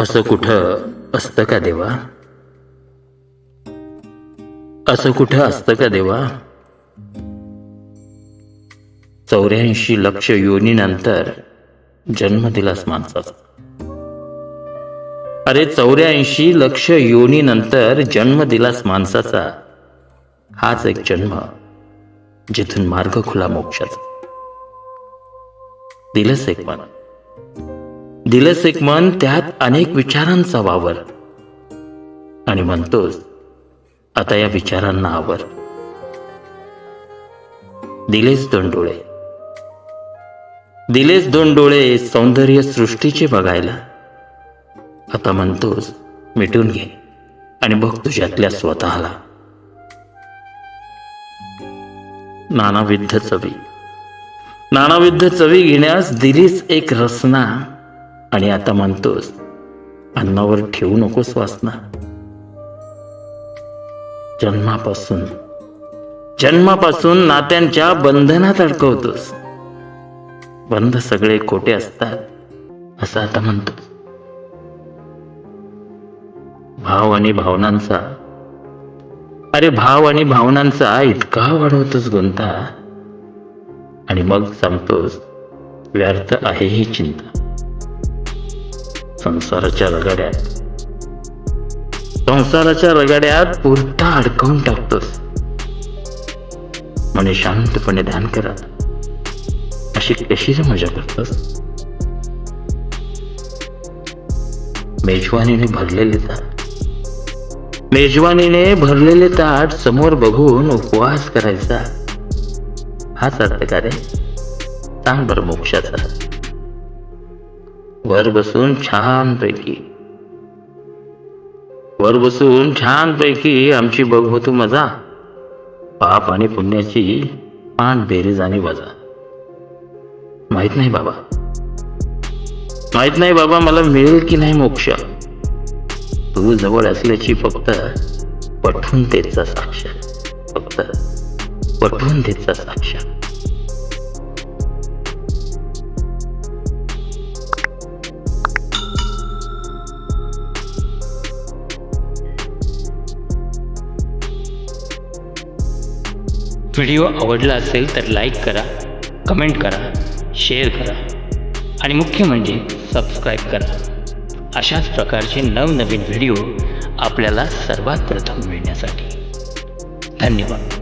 असं कुठं असतं का देवा? असं कुठं असतं का देवा? चौऱ्याऐंशी लक्ष योनीनंतर जन्म दिलास माणसाचा. अरे चौऱ्याऐंशी लक्ष योनीनंतर जन्म दिलास माणसाचा हाच एक जन्म जिथून मार्ग खुला मोक्षाचा. दिलंच एक मन. दिलस एक मन त्यात अनेक विचारांचा वावर. आणि म्हणतोस आता या विचारांना आवर. दिलेच दोन डोळे. दिलेच दोन डोळे सौंदर्य सृष्टीचे बघायला. आता म्हणतोस मिटून घे आणि बघ तुझ्यातल्या स्वतःला. नानाविध चवी. नानाविध चवी घेण्यास दिलीच एक रसना. आणि आता म्हणतोस अन्नावर ठेवू नकोस वासना. जन्मापासून जन्मापासून नात्यांच्या बंधनात अडकवतोस. बंध सगळे खोटे असतात असं आता म्हणतो भाव आणि भावनांचा अरे भाव आणि भावनांचा इतका वाढवतोस गुंता. आणि मग सांगतोस व्यर्थ आहे ही चिंता. संसाराच्या रगाड्यात. संसाराच्या रगाड्यात पुरता अडकवून टाकतोस. म्हणे शांतपणे ध्यान करा. अशी कशी मजा करतोस? मेजवानीने भरलेले ताट मेजवानीने भरलेले ताट समोर बघून उपवास करायचा. हाच अर्थ का रे? सांग बरं मोक्षाचा. वर बसून छान पैकी वर बसून छानपैकी आमची बघ होतो मजा. पाप आणि पुण्याची पान बेरीज आणि वजा. माहीत नाही बाबा. माहीत नाही बाबा मला मिळेल की नाही मोक्ष. तू जवळ असल्याची फक्त पठवून देतचा साक्ष. फक्त पठवून देतचा साक्ष. व्हिडिओ आवडला असेल तर लाईक करा कमेंट करा शेअर करा आणि मुख्य म्हणजे सबस्क्राईब करा. अशाच प्रकारचे नवनवीन व्हिडिओ आपल्याला सर्वात प्रथम मिळण्यासाठी. धन्यवाद.